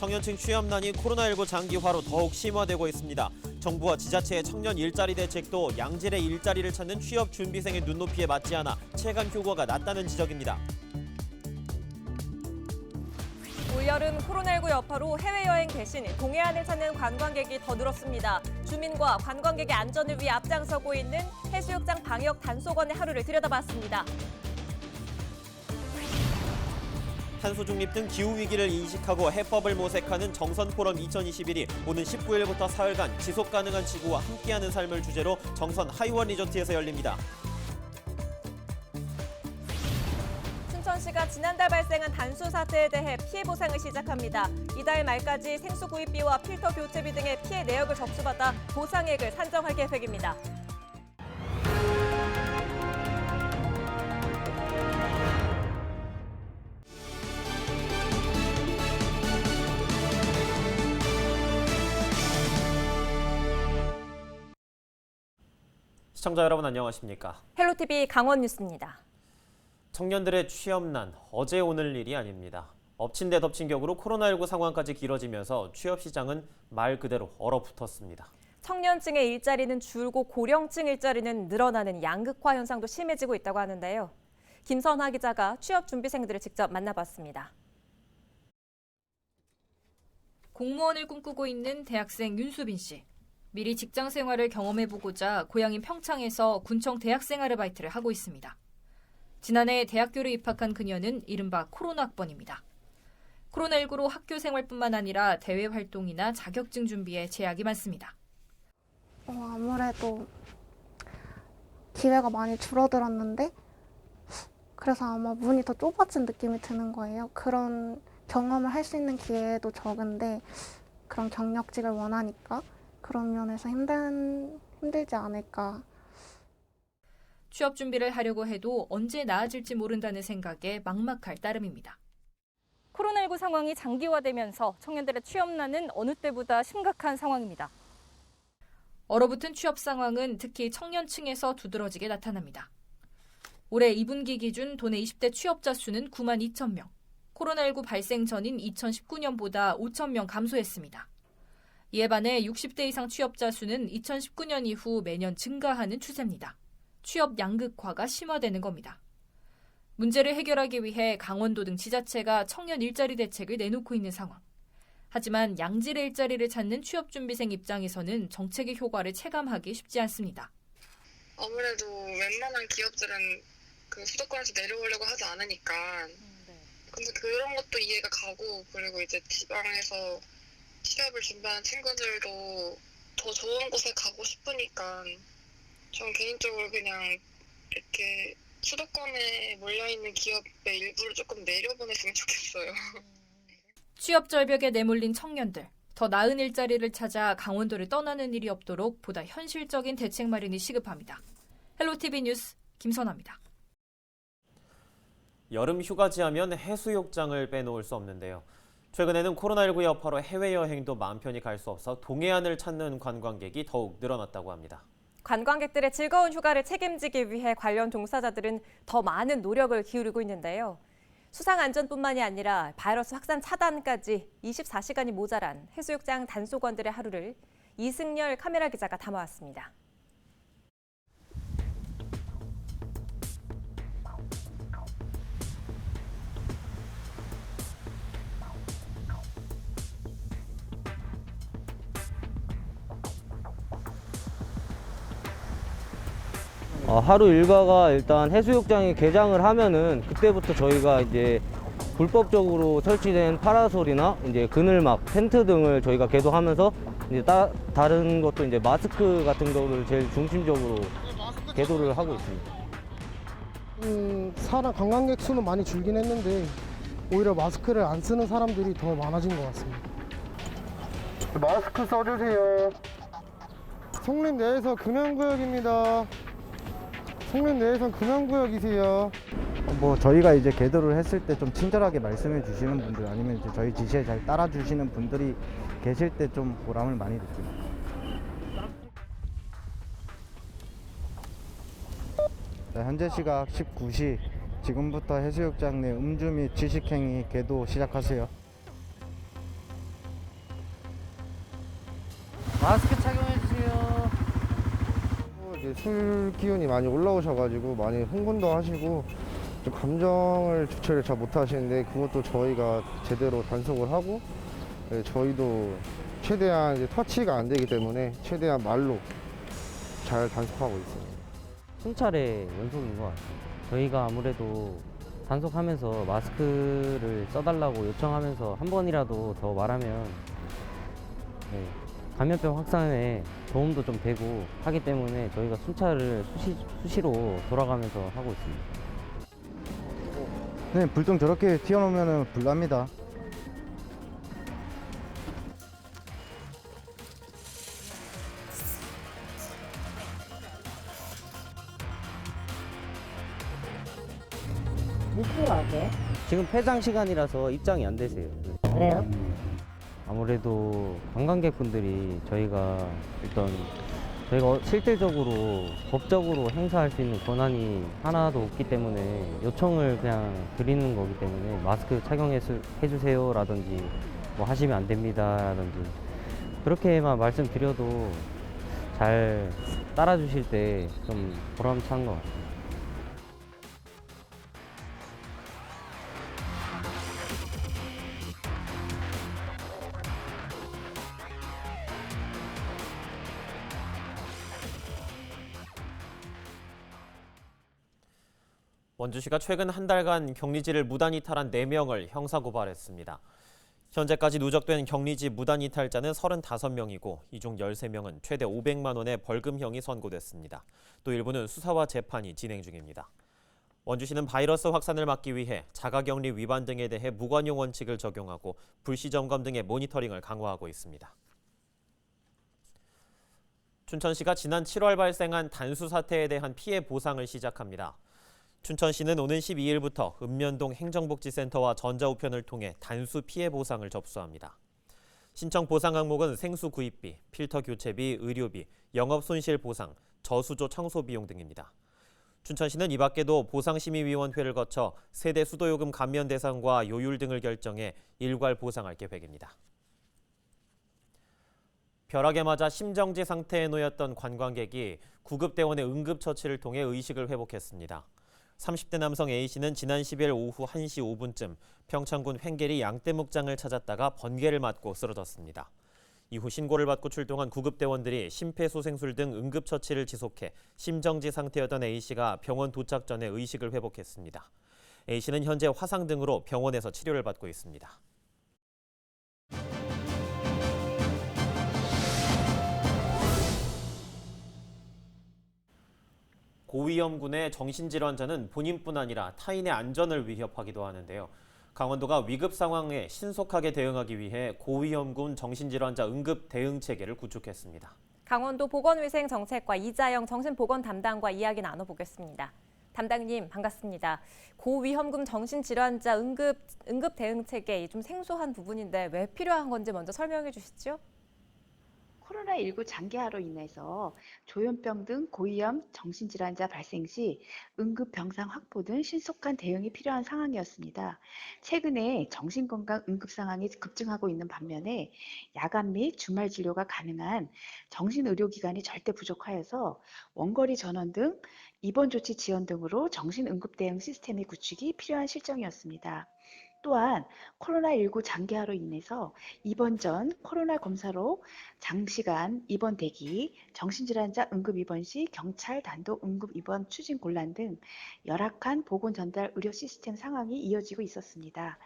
청년층 취업난이 코로나19 장기화로 더욱 심화되고 있습니다. 정부와 지자체의 청년 일자리 대책도 양질의 일자리를 찾는 취업 준비생의 눈높이에 맞지 않아 체감 효과가 낮다는 지적입니다. 올여름 코로나19 여파로 해외여행 대신 동해안을 찾는 관광객이 더 늘었습니다. 주민과 관광객의 안전을 위해 앞장서고 있는 해수욕장 방역 단속원의 하루를 들여다봤습니다. 탄소 중립 등 기후 위기를 인식하고 해법을 모색하는 정선 포럼 2021이 오는 19일부터 사흘간 지속 가능한 지구와 함께하는 삶을 주제로 정선 하이원 리조트에서 열립니다. 춘천시가 지난달 발생한 단수 사태에 대해 피해 보상을 시작합니다. 이달 말까지 생수 구입비와 필터 교체비 등의 피해 내역을 접수받아 보상액을 산정할 계획입니다. 시청자 여러분 안녕하십니까? 헬로티비 강원 뉴스입니다. 청년들의 취업난 어제 오늘 일이 아닙니다. 엎친 데 덮친 격으로 코로나19 상황까지 길어지면서 취업 시장은 말 그대로 얼어붙었습니다. 청년층의 일자리는 줄고 고령층 일자리는 늘어나는 양극화 현상도 심해지고 있다고 하는데요. 김선하 기자가 취업 준비생들을 직접 만나봤습니다. 공무원을 꿈꾸고 있는 대학생 윤수빈 씨. 미리 직장 생활을 경험해보고자 고향인 평창에서 군청 대학생 아르바이트를 하고 있습니다. 지난해 대학교를 입학한 그녀는 이른바 코로나 학번입니다. 코로나19로 학교 생활뿐만 아니라 대외 활동이나 자격증 준비에 제약이 많습니다. 어, 아무래도 기회가 많이 줄어들었는데 그래서 아마 문이 더 좁아진 느낌이 드는 거예요. 그런 경험을 할 수 있는 기회도 적은데 그런 경력직을 원하니까 그런 면에서 힘든 힘들지 않을까. 취업 준비를 하려고 해도 언제 나아질지 모른다는 생각에 막막할 따름입니다. 코로나19 상황이 장기화되면서 청년들의 취업난은 어느 때보다 심각한 상황입니다. 얼어붙은 취업 상황은 특히 청년층에서 두드러지게 나타납니다. 올해 2분기 기준 도내 20대 취업자 수는 9만 2천 명, 코로나19 발생 전인 2019년보다 5천 명 감소했습니다. 이에 반해 60대 이상 취업자 수는 2019년 이후 매년 증가하는 추세입니다. 취업 양극화가 심화되는 겁니다. 문제를 해결하기 위해 강원도 등 지자체가 청년 일자리 대책을 내놓고 있는 상황. 하지만 양질의 일자리를 찾는 취업준비생 입장에서는 정책의 효과를 체감하기 쉽지 않습니다. 아무래도 웬만한 기업들은 그 수도권에서 내려오려고 하지 않으니까 근데 그런 것도 이해가 가고 그리고 이제 지방에서 취업을 준비하는 친구들도 더 좋은 곳에 가고 싶으니까 전 개인적으로 그냥 이렇게 수도권에 몰려있는 기업의 일부를 조금 내려보냈으면 좋겠어요. 취업 절벽에 내몰린 청년들, 더 나은 일자리를 찾아 강원도를 떠나는 일이 없도록 보다 현실적인 대책 마련이 시급합니다. 헬로티비 뉴스 김선아입니다. 여름 휴가지 하면 해수욕장을 빼놓을 수 없는데요. 최근에는 코로나19 여파로 해외여행도 마음 편히 갈 수 없어 동해안을 찾는 관광객이 더욱 늘어났다고 합니다. 관광객들의 즐거운 휴가를 책임지기 위해 관련 종사자들은 더 많은 노력을 기울이고 있는데요. 수상 안전뿐만이 아니라 바이러스 확산 차단까지 24시간이 모자란 해수욕장 단속원들의 하루를 이승열 카메라 기자가 담아왔습니다. 어, 하루 일과가 일단 해수욕장이 개장을 하면은 그때부터 저희가 이제 불법적으로 설치된 파라솔이나 이제 그늘막, 텐트 등을 저희가 개도하면서 이제 따, 다른 것도 이제 마스크 같은 거를 제일 중심적으로 개도를 하고 있습니다. 음, 사람 관광객 수는 많이 줄긴 했는데 오히려 마스크를 안 쓰는 사람들이 더 많아진 것 같습니다. 마스크 써주세요. 송림 내에서 금연구역입니다. 송림 내에선 금연구역이세요. 뭐 저희가 이제 개도를 했을 때 좀 친절하게 말씀해 주시는 분들 아니면 이제 저희 지시에 잘 따라 주시는 분들이 계실 때 좀 보람을 많이 느낍니다. 네, 현재 시각 19시 지금부터 해수욕장 내 음주 및 지식행위 개도 시작하세요. 이제 술 기운이 많이 올라오셔가지고 많이 흥분도 하시고 좀 감정을 주체를 잘 못하시는데 그것도 저희가 제대로 단속을 하고 네, 저희도 최대한 이제 터치가 안 되기 때문에 최대한 말로 잘 단속하고 있습니다. 순찰의 연속인 것 같아요. 저희가 아무래도 단속하면서 마스크를 써달라고 요청하면서 한 번이라도 더 말하면 네, 감염병 확산에 도움도 좀 되고 하기 때문에 저희가 순찰을 수시, 수시로 돌아가면서 하고 있습니다. 네, 불똥 저렇게 튀어나오면 불납니다. 지금 폐장 시간이라서 입장이 안 되세요. 그래요? 아무래도 관광객분들이 저희가 일단 저희가 어- 실질적으로 법적으로 행사할 수 있는 권한이 하나도 없기 때문에 요청을 그냥 드리는 거기 때문에 마스크 착용해 주세요 라든지 뭐 하시면 안 됩니다 라든지 그렇게만 말씀드려도 잘 따라주실 때 좀 보람찬 것 같아요. 원주시가 최근 한 달간 격리지를 무단 이탈한 4명을 형사고발했습니다. 현재까지 누적된 격리지 무단 이탈자는 35명이고 이 중 13명은 최대 500만 원의 벌금형이 선고됐습니다. 또 일부는 수사와 재판이 진행 중입니다. 원주시는 바이러스 확산을 막기 위해 자가격리 위반 등에 대해 무관용 원칙을 적용하고 불시 점검 등의 모니터링을 강화하고 있습니다. 춘천시가 지난 7월 발생한 단수 사태에 대한 피해 보상을 시작합니다. 춘천시는 오는 12일부터 읍면동 행정복지센터와 전자우편을 통해 단수 피해 보상을 접수합니다. 신청 보상 항목은 생수 구입비, 필터 교체비, 의료비, 영업 손실 보상, 저수조 청소 비용 등입니다. 춘천시는 이 밖에도 보상심의위원회를 거쳐 세대 수도요금 감면 대상과 요율 등을 결정해 일괄 보상할 계획입니다. 벼락에 맞아 심정지 상태에 놓였던 관광객이 구급대원의 응급처치를 통해 의식을 회복했습니다. 30대 남성 A씨는 지난 10일 오후 1시 5분쯤 평창군 횡계리 양떼목장을 찾았다가 번개를 맞고 쓰러졌습니다. 이후 신고를 받고 출동한 구급대원들이 심폐소생술 등 응급처치를 지속해 심정지 상태였던 A씨가 병원 도착 전에 의식을 회복했습니다. A씨는 현재 화상 등으로 병원에서 치료를 받고 있습니다. 고위험군의 정신질환자는 본인뿐 아니라 타인의 안전을 위협하기도 하는데요. 강원도가 위급 상황에 신속하게 대응하기 위해 고위험군 정신질환자 응급 대응 체계를 구축했습니다. 강원도 보건위생정책과 이자영 정신보건 담당과 이야기 나눠보겠습니다. 담당님 반갑습니다. 고위험군 정신질환자 응급 응급 대응 체계 좀 생소한 부분인데 왜 필요한 건지 먼저 설명해 주시죠. 코로나19 장기화로 인해서 조현병 등 고위험 정신질환자 발생 시 응급 병상 확보 등 신속한 대응이 필요한 상황이었습니다. 최근에 정신건강 응급 상황이 급증하고 있는 반면에 야간 및 주말 진료가 가능한 정신의료기관이 절대 부족하여서 원거리 전원 등 입원 조치 지원 등으로 정신응급 대응 시스템의 구축이 필요한 실정이었습니다. 또한 코로나19 장기화로 인해서 입원 전 코로나 검사로 장시간 입원 대기, 정신질환자 응급 입원 시 경찰 단독 응급 입원 추진 곤란 등 열악한 보건 전달 의료 시스템 상황이 이어지고 있었습니다.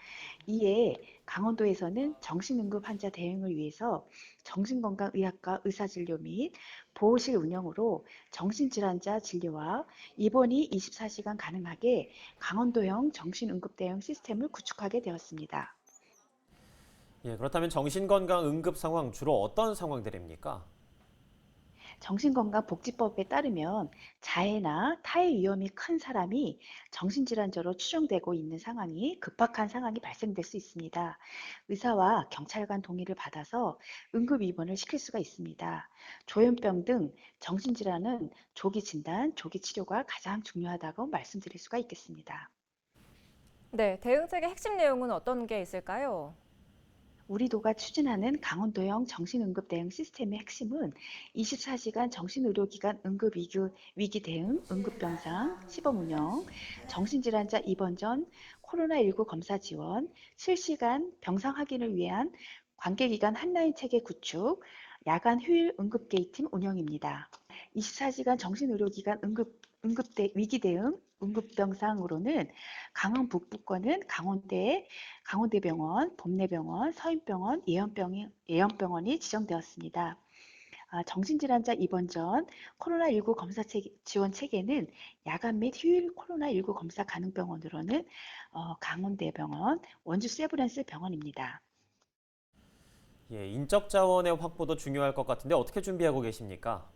이에 강원도에서는 정신응급 환자 대응을 위해서 정신건강의학과 의사진료 및 보호실 운영으로 정신질환자 진료와 입원이 24시간 가능하게 강원도형 정신응급 대응 시스템을 구축하게 되었습니다. 예, 그렇다면 정신건강 응급 상황 주로 어떤 상황들입니까? 정신건강복지법에 따르면 자해나 타해 위험이 큰 사람이 정신질환자로 추정되고 있는 상황이 급박한 상황이 발생될 수 있습니다. 의사와 경찰 간 동의를 받아서 응급 입원을 시킬 수가 있습니다. 조현병 등 정신질환은 조기 진단, 조기 치료가 가장 중요하다고 말씀드릴 수가 있겠습니다. 네, 대응 체계 핵심 내용은 어떤 게 있을까요? 우리도가 추진하는 강원도형 정신응급 대응 시스템의 핵심은 24시간 정신의료기관 응급 위기, 위기 대응, 응급병상, 시범 운영, 정신질환자 입원 전 코로나19 검사 지원, 실시간 병상 확인을 위한 관계기관 한라인 체계 구축, 야간 휴일 응급 게이트팀 운영입니다. 24시간 정신의료기관 응급 응급대 위기 대응 응급병상으로는 강원 북부권은 강원대, 강원대병원, 봄내병원, 서인병원, 예언병, 예언병원이 지정되었습니다. 아, 정신질환자 입원 전 코로나19 검사 체계, 지원 체계는 야간 및 휴일 코로나19 검사 가능 병원으로는 어, 강원대병원, 원주 세브란스 병원입니다. 예, 인적 자원의 확보도 중요할 것 같은데 어떻게 준비하고 계십니까?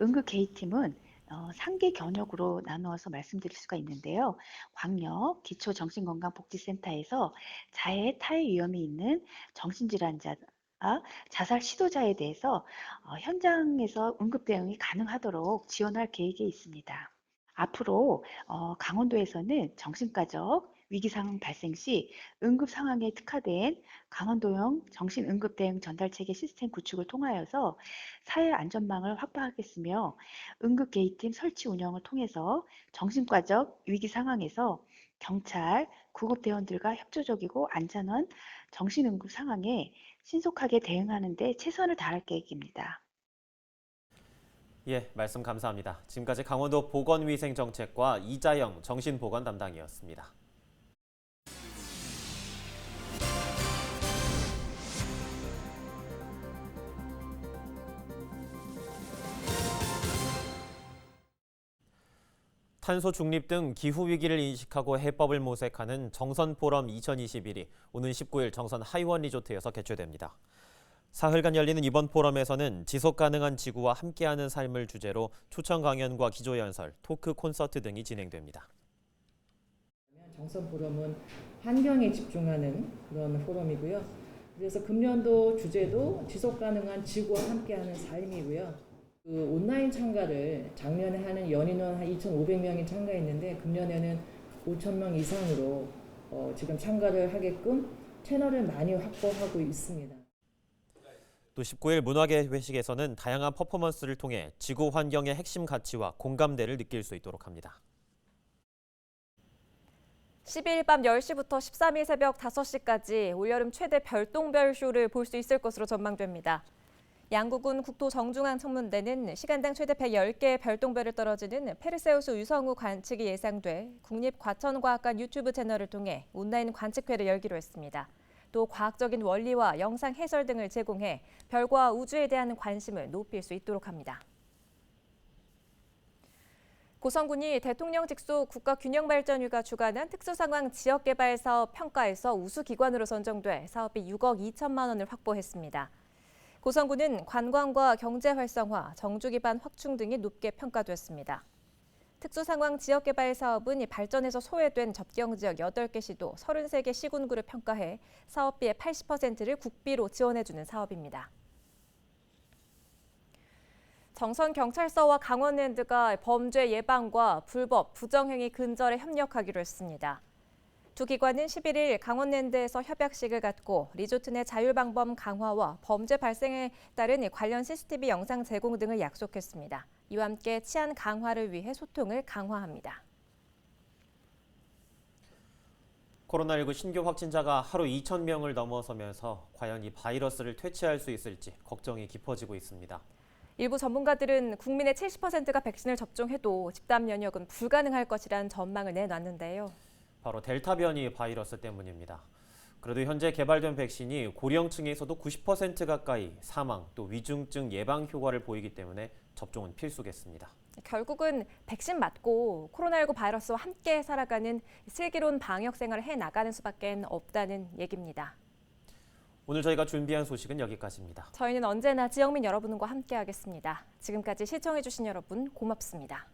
응급 K팀은 어, 상계 견역으로 나누어서 말씀드릴 수가 있는데요. 광역 기초정신건강복지센터에서 자해 타해 위험이 있는 정신질환자 아, 자살 시도자에 대해서 어, 현장에서 응급 대응이 가능하도록 지원할 계획이 있습니다. 앞으로 어, 강원도에서는 정신과적 위기 상황 발생 시 응급 상황에 특화된 강원도형 정신 응급 대응 전달 체계 시스템 구축을 통하여서 사회 안전망을 확보하겠으며 응급 개입팀 설치 운영을 통해서 정신과적 위기 상황에서 경찰, 구급대원들과 협조적이고 안전한 정신응급 상황에 신속하게 대응하는 데 최선을 다할 계획입니다. 예, 말씀 감사합니다. 지금까지 강원도 보건위생정책과 이자영 정신보건 담당이었습니다. 탄소 중립 등 기후 위기를 인식하고 해법을 모색하는 정선 포럼 2021이 오는 19일 정선 하이원 리조트에서 개최됩니다. 사흘간 열리는 이번 포럼에서는 지속 가능한 지구와 함께하는 삶을 주제로 초청 강연과 기조 연설, 토크 콘서트 등이 진행됩니다. 정선 포럼은 환경에 집중하는 그런 포럼이고요. 그래서 금년도 주제도 지속 가능한 지구와 함께하는 삶이고요. 그 온라인 참가를 작년에 하는 연인원 한 2,500명이 참가했는데 금년에는 5,000명 이상으로 어, 지금 참가를 하게끔 채널을 많이 확보하고 있습니다. 또 19일 문화계 회식에서는 다양한 퍼포먼스를 통해 지구 환경의 핵심 가치와 공감대를 느낄 수 있도록 합니다. 12일 밤 10시부터 13일 새벽 5시까지 올여름 최대 별똥별 쇼를 볼 수 있을 것으로 전망됩니다. 양구군 국토 정중앙 천문대는 시간당 최대 110개의 별똥별을 떨어지는 페르세우스 유성우 관측이 예상돼 국립과천과학관 유튜브 채널을 통해 온라인 관측회를 열기로 했습니다. 또 과학적인 원리와 영상 해설 등을 제공해 별과 우주에 대한 관심을 높일 수 있도록 합니다. 고성군이 대통령 직속 국가균형발전위가 주관한 특수상황 지역개발사업 평가에서 우수기관으로 선정돼 사업비 6억 2천만 원을 확보했습니다. 고성군은 관광과 경제 활성화, 정주 기반 확충 등이 높게 평가됐습니다. 특수상황 지역개발 사업은 발전에서 소외된 접경 지역 8개 시도 33개 시군구를 평가해 사업비의 80%를 국비로 지원해주는 사업입니다. 정선경찰서와 강원랜드가 범죄 예방과 불법, 부정행위 근절에 협력하기로 했습니다. 두 기관은 11일 강원랜드에서 협약식을 갖고 리조트 내 자율방범 강화와 범죄 발생에 따른 관련 CCTV 영상 제공 등을 약속했습니다. 이와 함께 치안 강화를 위해 소통을 강화합니다. 코로나19 신규 확진자가 하루 2천 명을 넘어서면서 과연 이 바이러스를 퇴치할 수 있을지 걱정이 깊어지고 있습니다. 일부 전문가들은 국민의 70%가 백신을 접종해도 집단 면역은 불가능할 것이란 전망을 내놨는데요. 바로 델타 변이 바이러스 때문입니다. 그래도 현재 개발된 백신이 고령층에서도 90% 가까이 사망 또 위중증 예방 효과를 보이기 때문에 접종은 필수겠습니다. 결국은 백신 맞고 코로나19 바이러스와 함께 살아가는 슬기로운 방역 생활을 해 나가는 수밖에 없다는 얘기입니다. 오늘 저희가 준비한 소식은 여기까지입니다. 저희는 언제나 지역민 여러분과 함께하겠습니다. 지금까지 시청해주신 여러분 고맙습니다.